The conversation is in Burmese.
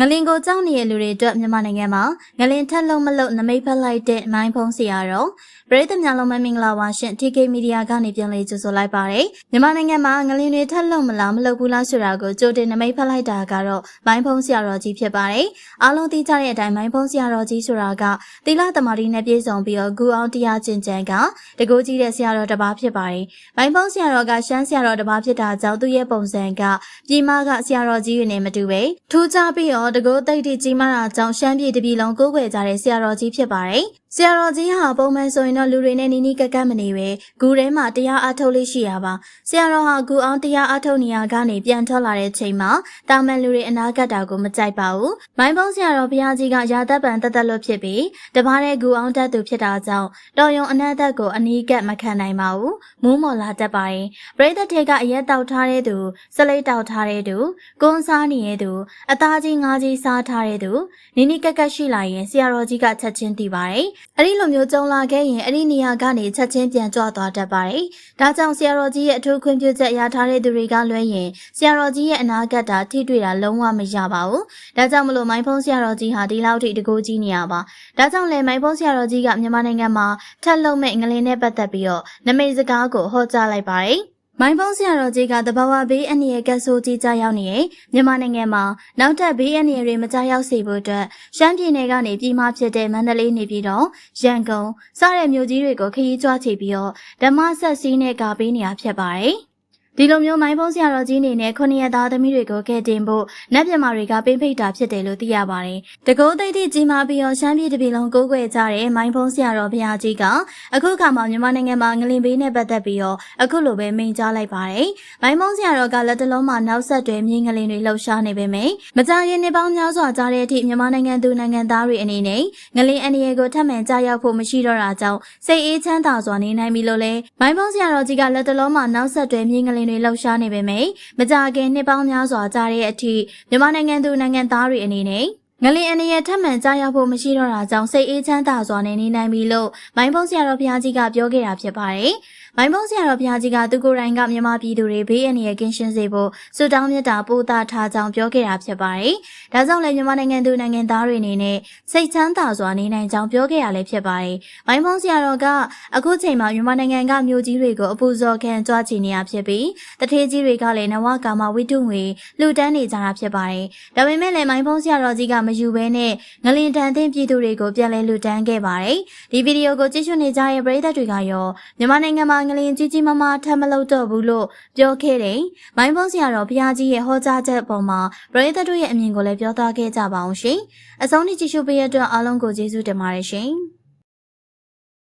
ငလင်ကိုကြောက်နေတဲ့လူတွေအတွက်မြန်မာနိုင်ငံမှာငလင်ထက်လုံးမလုံးနမိတ်ဖက်လိုက်တဲ့မိုင်းဖုံးစီရတော့ပရိသတ်များလုံးမမင်္ဂလာပါရှင် TK Media ကနေပြန်လည်ကြိုဆိုလိုက်ပါတယ်မြန်မာနိုင်ငံမှာငလင်တွေထက်လုံးမလားမလုပ်ဘူးလားဆိုတာကိုကြိုတင်နမိတ်ဖက်လိုက်တာကတော့မိုင်းဖုံးစီရတော်ကြီးဖြစ်ပါတယ်အားလုံးသိကြတဲ့အတိုင်းမိုင်းဖုံးစီရတော်ကြီးဆိုတာကသီလသမารီနဲ့ပြည့်စုံပြီးတော့ဂူအောင်တရားကျင့်ကြံကတကူကြီးတဲ့ဆရာတော်တစ်ပါးဖြစ်ပါတယ်မိုင်းဖုံးဆရာတော်ကရှမ်းဆရာတော်တစ်ပါးဖြစ်တာကြောင့်သူ့ရဲ့ပုံစံကပြည်မကဆရာတော်ကြီးတွေနဲ့မတူပဲထူးခြားပြီးတော့တကူတိတ်တိကြီးမားတာကြောင့်ရှမ်းပြည်တပြည်လုံးကိုးကွယ်ကြတဲ့ဆရာတော်ကြီးဖြစ်ပါတယ်ဆရာတော်ကြီးဟာပုံမှန်ဆိုရင်တော့လူတွေနဲ့နီးနီးကပ်ကပ်မနေပဲဂူထဲမှာတရားအားထုတ်လေးရှိရပါဆရာတော်ဟာဂူအောင်တရားအားထုတ်နေရကနေပြန်ထွက်လာတဲ့ချိန်မှာတာမန်လူတွေအနာဂတ်တာကိုမကြိုက်ပါဘူးမိုင်းဖုံးဆရာတော်ဘုရားကြီးကရာသက်ပံတက်တက်လို့ဖြစ်ပြီးတပားတဲ့ဂူအောင်တက်သူဖြစ်တာကြောင့်တော်ယုံအနတ်သက်ကိုအနီးကပ်မခံနိုင်ပါဘူးမူးမော်လာတတ်ပါတယ်ပရိသတ်ထေကအရက်တောက်ထားတဲ့သူစလိတ်တောက်ထားတဲ့သူကွန်းစားနေတဲ့သူအသားကြီးငါးကြီးစားထားတဲ့သူနီနီကက်ကက်ရှိလာရင်ဆရာတော်ကြီးကချက်ချင်းသိပါတယ်အဲ့ဒီလိုမျိုးကြုံလာခဲ့ရင်အဲ့ဒီနေရာကနေချက်ချင်းပြန်ကြွသွားတတ်ပါတယ်ဒါကြောင့်ဆရာတော်ကြီးရဲ့အထူးခွင့်ပြုချက်ရထားတဲ့သူတွေကလွှဲရင်ဆရာတော်ကြီးရဲ့အနာဂတ်တာထိတွေ့တာလုံးဝမရပါဘူးဒါကြောင့်မလို့မိုင်းဖုံးဆရာတော်ကြီးဟာဒီလောက်ထိတကူကြီးနေရပါဒါကြောင့်လေမိုင်းဖုံးဆရာတော်ကြီးကမြန်မာနိုင်ငံမှာထက်လုံးမဲ့ငလင်းနဲ့ပတ်သက်ပြီးတော့နမိတ်စကားကိုဟောကြားလိုက်ပါတယ် မိုင်းဖုံးဆရာတော်ကြီးကတဘာဝဘေးအန္တရာယ်ကဆိုးကြီးကြရောက်နေရင်မြန်မာနိုင်ငံမှာနောက်ထပ်ဘေးအန္တရာယ်တွေမကြရောက်စေဖို့အတွက်ရှမ်းပြည်နယ်ကနေပြည်မဖြစ်တဲ့မန္တလေးနေပြည်တော်ရန်ကုန်စတဲ့မြို့ကြီးတွေကိုခရီးကြွချပြီးတော့ဓမ္မဆက်စည်းနဲ့ကာပေးနေရဖြစ်ပါတယ် ဒီလိုမျိုးမိုင်းဖုံးဆရာတော်ကြီးအနေနဲ့ခုနှစ်ရက်သားသမီးတွေကိုကဲတင်ဖို့နတ်မြမာတွေကပင်းဖိတ်တာဖြစ်တယ်လို့သိရပါတယ်။တကောသိတိကြီးမာပြီးတော့ရှမ်းပြည်တပြည်လုံးကိုးကွယ်ကြတဲ့မိုင်းဖုံးဆရာတော်ဘုရားကြီးကအခုခါမှာမြန်မာနိုင်ငံမှာငလင်ဘေးနဲ့ပတ်သက်ပြီးတော့အခုလိုပဲမိန့်ကြားလိုက်ပါတယ်။မိုင်းဖုံးဆရာတော်ကလက်တလုံးမှာနောက်ဆက်တွဲမြင်းငလင်တွေလှုပ်ရှားနေပေမယ့်မကြာခင်နှစ်ပေါင်းများစွာကြာတဲ့အထိမြန်မာနိုင်ငံသူနိုင်ငံသားတွေအနေနဲ့ငလင်အန္တရာယ်ကိုထပ်မံကြားရောက်ဖို့မရှိတော့တာကြောင့်စိတ်အေးချမ်းသာစွာနေနိုင်ပြီလို့လဲမိုင်းဖုံးဆရာတော်ကြီးကလက်တလုံးမှာနောက်ဆက်တွဲမြင်းငလင်တွေလှုပ်ရှားနေပေမယ့်မကြာခင်နှစ်ပေါင်းများစွာကြာတဲ့အထိမြန်မာနိုင်ငံသူနိုင်ငံသားတွေအနေနဲ့ငလင်အနေနဲ့ထပ်မံကြားရောက်ဖို့မရှိတော့တာကြောင့်စိတ်အေးချမ်းသာစွာနဲ့နေနိုင်ပြီလို့မိုင်းဖုံးဆရာတော်ဘုရားကြီးကပြောခဲ့တာဖြစ်ပါတယ်။ မိုင်းဖုံးဆရာတော်ဘုရားကြီးကသူကိုယ်တိုင်ကမြန်မာပြည်သူတွေဘေးအန္တရာယ်ကင်းရှင်းစေဖို့ဆုတောင်းမြတ်တာပို့သထားကြောင်းပြောခဲ့တာဖြစ်ပါတယ်။ဒါကြောင့်လည်းမြန်မာနိုင်ငံသူနိုင်ငံသားတွေအနေနဲ့စိတ်ချမ်းသာစွာနေနိုင်ကြောင်းပြောခဲ့ရလည်းဖြစ်ပါတယ်။မိုင်းဖုံးဆရာတော်ကအခုချိန်မှာမြန်မာနိုင်ငံကမြို့ကြီးတွေကိုအပူဇော်ခံကြွချီနေရဖြစ်ပြီးတထေးကြီးတွေကလည်းနဝကာမဝိတုငွေလှူဒန်းနေကြတာဖြစ်ပါတယ်။ဒါပေမဲ့လည်းမိုင်းဖုံးဆရာတော်ကြီးကမယူဘဲနဲ့ငလင်တန်တဲ့ပြည်သူတွေကိုပြန်လဲလှူဒန်းခဲ့ပါတယ်။ဒီဗီဒီယိုကိုကြည့်ရှုနေကြတဲ့ပရိသတ်တွေကရောမြန်မာနိုင်ငံမှာငလင်ကြီးကြီးမားမားထပ်မလုပ်တော့ဘူးလို့ပြောခဲ့တယ်။မိုင်းဖုံးဆရာတော်ဘုရားကြီးရဲ့ဟောကြားချက်ပေါ်မှာပရိသတ်တို့ရဲ့အမြင်ကိုလည်းပြောသားခဲ့ကြပါအောင်ရှင်။အဆုံးထိကြည့်ရှုပေးရတဲ့အတွက်အားလုံးကိုကျေးဇူးတင်ပါတယ်ရှင်။